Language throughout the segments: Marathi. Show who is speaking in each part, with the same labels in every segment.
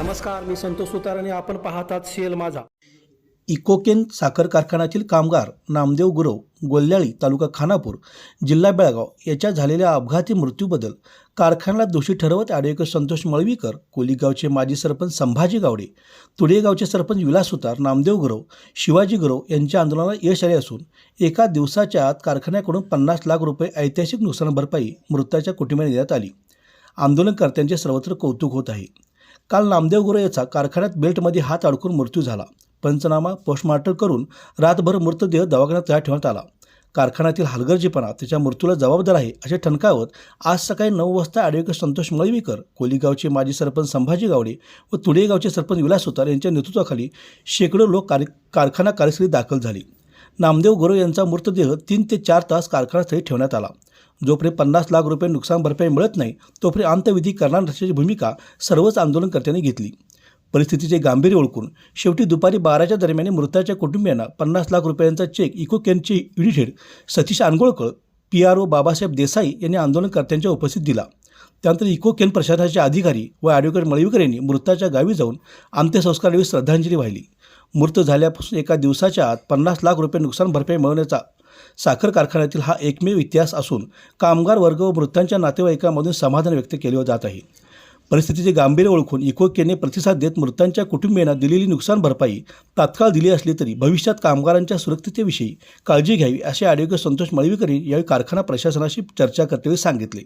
Speaker 1: नमस्कार मी संतोष सुतार आणि आपण पाहतात सेल माझा.
Speaker 2: इकोकेन साखर कारखान्यातील कामगार नामदेव गुरव गोल्ल्याळी तालुका खानापूर जिल्हा बेळगाव याच्या झालेल्या अपघाती मृत्यूबद्दल कारखान्याला दोषी ठरवत ॲडव्होकेट संतोष मळवीकर कोलीगावचे माजी सरपंच संभाजी गावडे तुडेगावचे सरपंच विलास सुतार नामदेव गुरव शिवाजी गुरव यांच्या आंदोलनाला यश आले असून एका दिवसाच्या आत कारखान्याकडून पन्नास लाख रुपये ऐतिहासिक नुकसान भरपाई मृताच्या कुटुंबाने देण्यात आली. आंदोलनकर्त्यांचे सर्वत्र कौतुक होत आहे. काल नामदेव गुरव याचा कारखान्यात बेल्टमध्ये हात अडकून मृत्यू झाला. पंचनामा पोस्टमार्टम करून रातभर मृतदेह दवाखान्यात तयार ठेवण्यात आला. कारखान्यातील हलगर्जीपणा त्याच्या मृत्यूला जबाबदार आहे असे ठणकावत आज सकाळी नऊ वाजता ॲडव्होकेट संतोष मळवीकर कोलीगावचे माजी सरपंच संभाजी गावडे व तुडेगावचे सरपंच विलास सुतार यांच्या नेतृत्वाखाली शेकडो लोक कार कारखाना कार्यस्थळी दाखल झाली. नामदेव गुरव यांचा मृतदेह तीन ते चार तास कारखानास्थळी ठेवण्यात आला. जोपर्यंत पन्नास लाख रुपये नुकसान भरपाई मिळत नाही तोपर्यंत अंतविधी करणार नसल्याची भूमिका सर्वच आंदोलनकर्त्यांनी घेतली. परिस्थितीचे गांभीर्य ओळखून शेवटी दुपारी बाराच्या दरम्यान मृताच्या कुटुंबियांना पन्नास लाख रुपयांचा cheque eco कॅनचे unit Satish Angholkar P R O Babasaheb Desai यांनी आंदोलनकर्त्यांच्या उपस्थित दिला. त्यानंतर इको केन प्रशासनाचे अधिकारी व ॲडव्होकेट मळवीकर यांनी मृताच्या गावी जाऊन अंत्यसंस्कारावेळी श्रद्धांजली वाहिली. मृत झाल्यापासून एका दिवसाच्या आत पन्नास लाख रुपये नुकसान भरपाई मिळवण्याचा साखर कारखान्यातील हा एकमेव इतिहास असून कामगार वर्ग व मृतांच्या नातेवाईकांमधून समाधान व्यक्त केले जात आहे. परिस्थितीचे गांभीर्य ओळखून इकोकेने प्रतिसाद देत मृतांच्या कुटुंबियांना दिलेली नुकसान भरपाई तात्काळ दिली असली तरी भविष्यात कामगारांच्या सुरक्षिततेविषयी काळजी घ्यावी असे ॲडव्होकेट संतोष मळवीकर यावेळी कारखाना प्रशासनाशी चर्चा करतेवेळी सांगितले.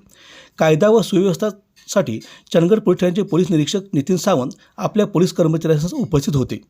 Speaker 2: कायदा व सुव्यवस्थासाठी चंदगड पोलीस ठाण्याचे पोलीस निरीक्षक नितीन सावंत आपल्या पोलीस कर्मचाऱ्यांसह उपस्थित होते.